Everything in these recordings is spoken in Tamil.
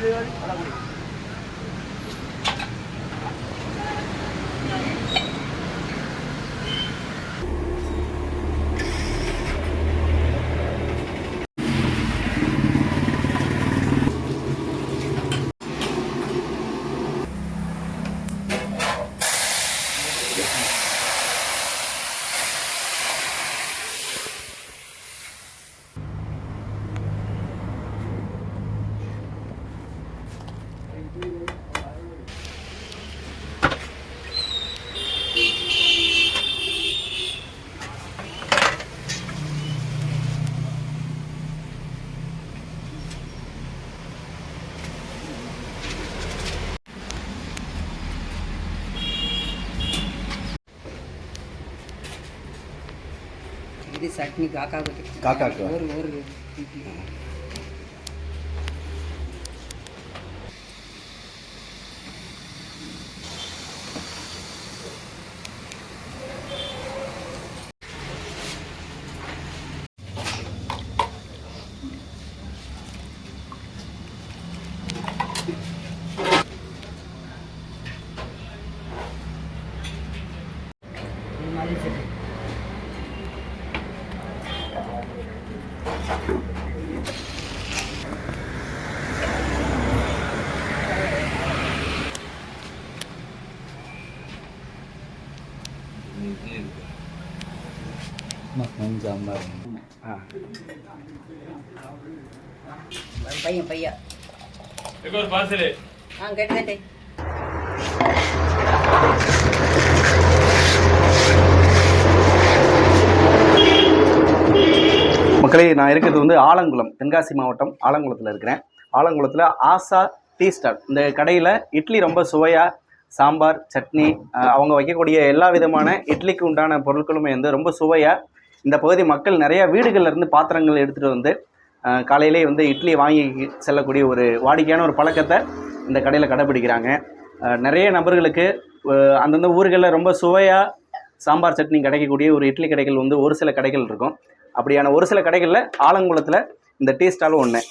இது சட்னி காக்காவுக்கு காக்காக்கு? ஒரு ஒரு சாம்பார் ஆ பையன் பையன் ஒரு ஆ மக்களே நான் இருக்கிறது வந்து ஆலங்குளம் தென்காசி மாவட்டம் ஆலங்குளத்தில் இருக்கிறேன். ஆலங்குளத்தில் ஆசா டீ ஸ்டால். இந்த கடையில் இட்லி ரொம்ப சுவையாக சாம்பார் சட்னி அவங்க வைக்கக்கூடிய எல்லா விதமான இட்லிக்கு உண்டான பொருட்களுமே வந்து ரொம்ப சுவையாக இந்த பகுதி மக்கள் நிறையா வீடுகளில் இருந்து பாத்திரங்கள் எடுத்துகிட்டு வந்து காலையிலே வந்து இட்லி வாங்கி செல்லக்கூடிய ஒரு வாடிக்கையான ஒரு பழக்கத்தை இந்த கடையில் கடைப்பிடிக்கிறாங்க நிறைய நபர்களுக்கு அந்தந்த ஊர்களில் ரொம்ப சுவையாக சாம்பார் சட்னி கிடைக்கக்கூடிய ஒரு இட்லி கடைகள் வந்து ஒரு சில கடைகள் இருக்கும். அப்படியான ஒரு சில கடைகளில் ஆலங்குளத்தில் இந்த டீ ஸ்டாலும் ஒன்று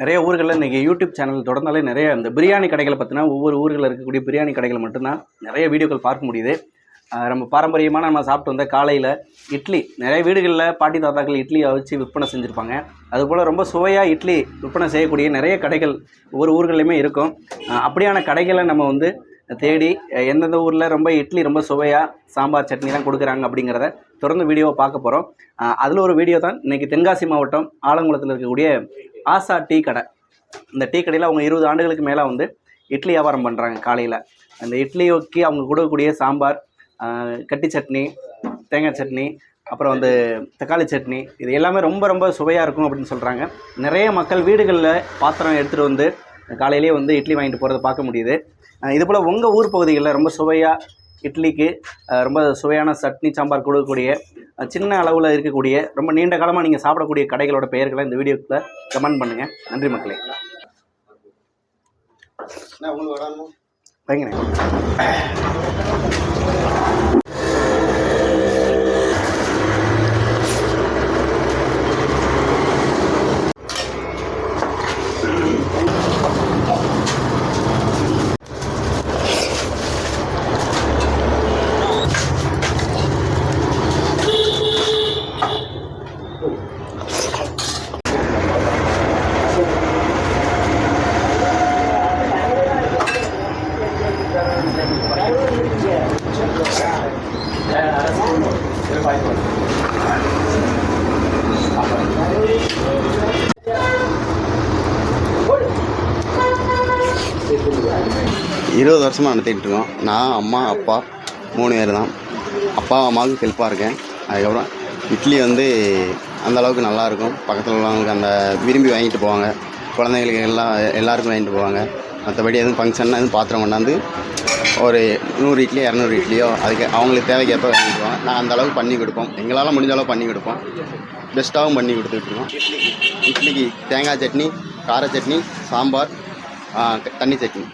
நிறைய ஊர்களில் இன்றைக்கி யூடியூப் சேனல் தொடர்ந்தாலே நிறைய இந்த பிரியாணி கடைகளை பற்றினா ஒவ்வொரு ஊர்களில் இருக்கக்கூடிய பிரியாணி கடைகள் மட்டும்தான் நிறைய வீடியோக்கள் பார்க்க முடியுது. நம்ம பாரம்பரியமாக நம்ம சாப்பிட்டு வந்த காலையில் இட்லி. நிறைய வீடுகளில் பாட்டி தாத்தாக்கள் இட்லியை வச்சு விற்பனை செஞ்சுருப்பாங்க. அதுபோல் ரொம்ப சுவையாக இட்லி விற்பனை செய்யக்கூடிய நிறைய கடைகள் ஒவ்வொரு ஊர்கள்லையுமே இருக்கும். அப்படியான கடைகளை நம்ம வந்து தேடி எந்தெந்த ஊரில் ரொம்ப இட்லி ரொம்ப சுவையாக சாம்பார் சட்னிலாம் கொடுக்குறாங்க அப்படிங்கிறத தொடர்ந்து வீடியோவை பார்க்க போகிறோம் அதில் ஒரு வீடியோ தான். இன்றைக்கி தென்காசி மாவட்டம் ஆலங்குளத்தில் இருக்கக்கூடிய ஆசா டீ கடை. இந்த டீ கடையில் அவங்க இருபது ஆண்டுகளுக்கு மேலே வந்து இட்லி வியாபாரம் பண்ணுறாங்க காலையில். அந்த இட்லியோக்கி அவங்க கொடுக்கக்கூடிய சாம்பார் கட்டி சட்னி தேங்காய் சட்னி அப்புறம் வந்து தக்காளி சட்னி இது எல்லாமே ரொம்ப ரொம்ப சுவையாக இருக்கும் அப்படின்னு சொல்கிறாங்க நிறைய மக்கள் வீடுகளில் பாத்திரம் எடுத்துகிட்டு வந்து காலையிலேயே வந்து இட்லி வாங்கிட்டு போகிறத பார்க்க முடியுது. இதுபோல் இது போல் உங்கள் ஊர் பகுதிகளில் ரொம்ப சுவையாக இட்லிக்கு ரொம்ப சுவையான சட்னி சாம்பார் கொடுக்கக்கூடிய சின்ன அளவில் இருக்கக்கூடிய ரொம்ப நீண்ட காலமாக நீங்கள் சாப்பிடக்கூடிய கடைகளோட பெயர்களை இந்த வீடியோக்குள்ள கமெண்ட் பண்ணுங்கள் நன்றி மக்களே. வைங்கண்ணே இருபது வருஷமாக நடத்திக்கிட்டு இருக்கோம் நான் அம்மா அப்பா மூணு பேர் தான். அப்பா அம்மாவுக்கு ஹெல்ப்பாக இருக்கேன். அதுக்கப்புறம் இட்லி வந்து அந்த அளவுக்கு நல்லாயிருக்கும். பக்கத்தில் உள்ளவங்களுக்கு அந்த விரும்பி வாங்கிட்டு போவாங்க. குழந்தைங்களுக்கு எல்லாம் எல்லாருக்கும் வாங்கிட்டு போவாங்க. மற்றபடி எதுவும் ஃபங்க்ஷன்னா எதுவும் பாத்திரம் கொண்டாந்து ஒரு நூறு இட்லி இரநூறு இட்லியோ அதுக்கு அவங்களுக்கு தேவைக்கேற்ப வாங்கிக்குவாங்க நான் அந்த அளவுக்கு பண்ணி கொடுப்போம். எங்களால் முடிஞ்ச அளவு பண்ணி கொடுப்போம். பெஸ்ட்டாகவும் பண்ணி கொடுத்துட்ருக்கோம் இட்லிக்கு தேங்காய் சட்னி கார சட்னி சாம்பார் தண்ணி சட்னி.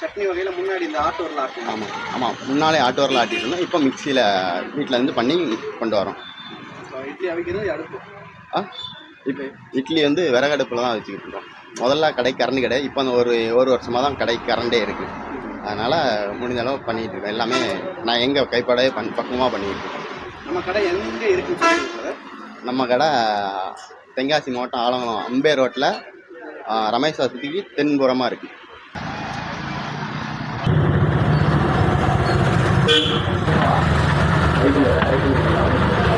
சட்னி வகையில் முன்னாடி இந்த ஆட்டோரில் ஆட்டணும் ஆமாம் ஆமாம் முன்னாலே ஆட்டோரில் ஆட்டிட்டு இருந்தோம். இப்போ மிக்சியில் வீட்டில் இருந்து பண்ணி கொண்டு வரோம் இட்லி அவிக்கிறது அடுப்பு. ஆ? இப்போ இட்லி வந்து விறகடுப்பில் தான் வச்சுக்கிட்டு இருக்கோம். முதல்ல கடை கரண்ட் கடை இப்போ அந்த ஒரு ஒரு வருஷமாக தான் கடை கரண்டே இருக்குது அதனால் முடிஞ்ச அளவு பண்ணிகிட்டு இருக்கோம். எல்லாமே நான் எங்கள் கைப்படையே பண் பக்குவமாக பண்ணிக்கிட்டு இருக்கோம். நம்ம கடை எங்கே சார் நம்ம கடை தென்காசி மாவட்டம் ஆலங்குளம் அம்பே ரோட்டில் ரமேஷ் வசதிக்கு தென்புறமாக இருக்குது ரைட்டு ரைட்டு